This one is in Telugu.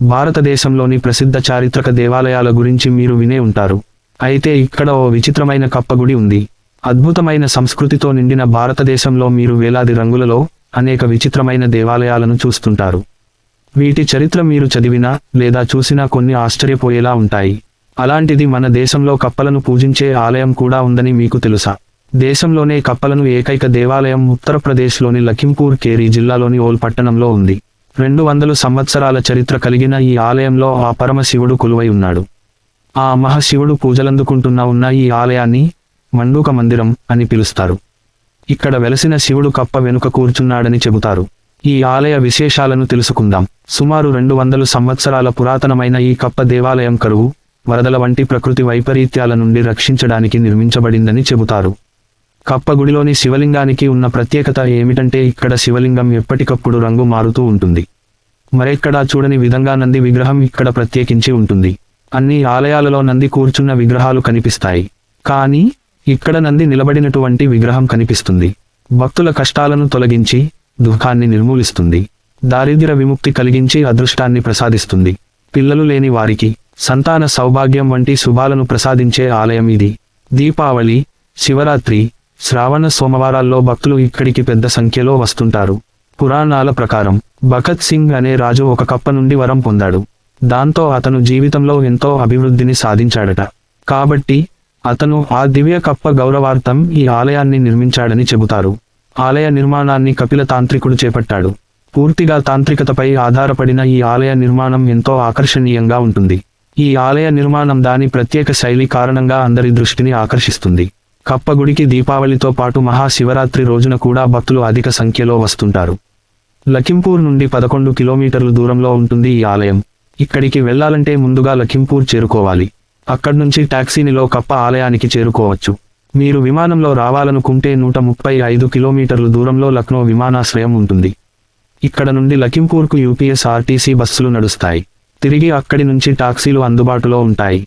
భారతదేశంలోని ప్రసిద్ధ చారిత్రక దేవాలయాల గురించి మీరు వినే ఉంటారు. అయితే ఇక్కడ ఓ విచిత్రమైన కప్పగుడి ఉంది. అద్భుతమైన సంస్కృతితో నిండిన భారతదేశంలో మీరు వేలాది రంగులలో అనేక విచిత్రమైన దేవాలయాలను చూస్తుంటారు. వీటి చరిత్ర మీరు చదివినా లేదా చూసినా కొన్ని ఆశ్చర్యపోయేలా ఉంటాయి. అలాంటిది మన దేశంలో కప్పలను పూజించే ఆలయం కూడా ఉందని మీకు తెలుసా? దేశంలోనే కప్పలను ఏకైక దేవాలయం ఉత్తరప్రదేశ్లోని లఖింపూర్ కేరీ జిల్లాలోని ఓల్ పట్టణంలో ఉంది. రెండు వందలు సంవత్సరాల చరిత్ర కలిగిన ఈ ఆలయంలో ఆ పరమశివుడు కొలువై ఉన్నాడు. ఆ మహాశివుడు పూజలందుకుంటున్న ఉన్న ఈ ఆలయాన్ని మండూక మందిరం అని పిలుస్తారు. ఇక్కడ వెలసిన శివుడు కప్ప వెనుక కూర్చున్నాడని చెబుతారు. ఈ ఆలయ విశేషాలను తెలుసుకుందాం. సుమారు రెండు వందలు సంవత్సరాల పురాతనమైన ఈ కప్ప దేవాలయం కరువు వరదల వంటి ప్రకృతి వైపరీత్యాల నుండి రక్షించడానికి నిర్మించబడిందని చెబుతారు. కప్ప గుడిలోని శివలింగానికి ఉన్న ప్రత్యేకత ఏమిటంటే ఇక్కడ శివలింగం ఎప్పటికప్పుడు రంగు మారుతూ ఉంటుంది. మరెక్కడా చూడని విధంగా నంది విగ్రహం ఇక్కడ ప్రత్యేకించి ఉంటుంది. అన్ని ఆలయాలలో నంది కూర్చున్న విగ్రహాలు కనిపిస్తాయి. కానీ ఇక్కడ నంది నిలబడినటువంటి విగ్రహం కనిపిస్తుంది. భక్తుల కష్టాలను తొలగించి దుఃఖాన్ని నిర్మూలిస్తుంది. దారిద్ర విముక్తి కలిగించి అదృష్టాన్ని ప్రసాదిస్తుంది. పిల్లలు లేని వారికి సంతాన సౌభాగ్యం వంటి శుభాలను ప్రసాదించే ఆలయం ఇది. దీపావళి శివరాత్రి శ్రావణ సోమవారాల్లో భక్తులు ఇక్కడికి పెద్ద సంఖ్యలో వస్తుంటారు. పురాణాల ప్రకారం భగత్ సింగ్ అనే రాజు ఒక కప్ప నుండి వరం పొందాడు. దాంతో అతను జీవితంలో ఎంతో అభివృద్ధిని సాధించాడట. కాబట్టి అతను ఆ దివ్య కప్ప గౌరవార్థం ఈ ఆలయాన్ని నిర్మించాడని చెబుతారు. ఆలయ నిర్మాణాన్ని కపిల తాంత్రికుడు చేపట్టాడు. పూర్తిగా తాంత్రికతపై ఆధారపడిన ఈ ఆలయ నిర్మాణం ఎంతో ఆకర్షణీయంగా ఉంటుంది. ఈ ఆలయ నిర్మాణం దాని ప్రత్యేక శైలి కారణంగా అందరి దృష్టిని ఆకర్షిస్తుంది. కప్పగుడికి దీపావళితో పాటు మహాశివరాత్రి రోజున కూడా భక్తులు అధిక సంఖ్యలో వస్తుంటారు. లఖింపూర్ నుండి పదకొండు కిలోమీటర్లు దూరంలో ఉంటుంది ఈ ఆలయం. ఇక్కడికి వెళ్ళాలంటే ముందుగా లఖింపూర్ చేరుకోవాలి. అక్కడ్నుంచి టాక్సీనిలో కప్ప ఆలయానికి చేరుకోవచ్చు. మీరు విమానంలో రావాలనుకుంటే నూట ముప్పై ఐదు కిలోమీటర్లు దూరంలో లక్నో విమానాశ్రయం ఉంటుంది. ఇక్కడ నుండి లఖింపూర్కు యూపీఎస్ ఆర్టీసీ బస్సులు నడుస్తాయి. తిరిగి అక్కడి నుంచి టాక్సీలు అందుబాటులో ఉంటాయి.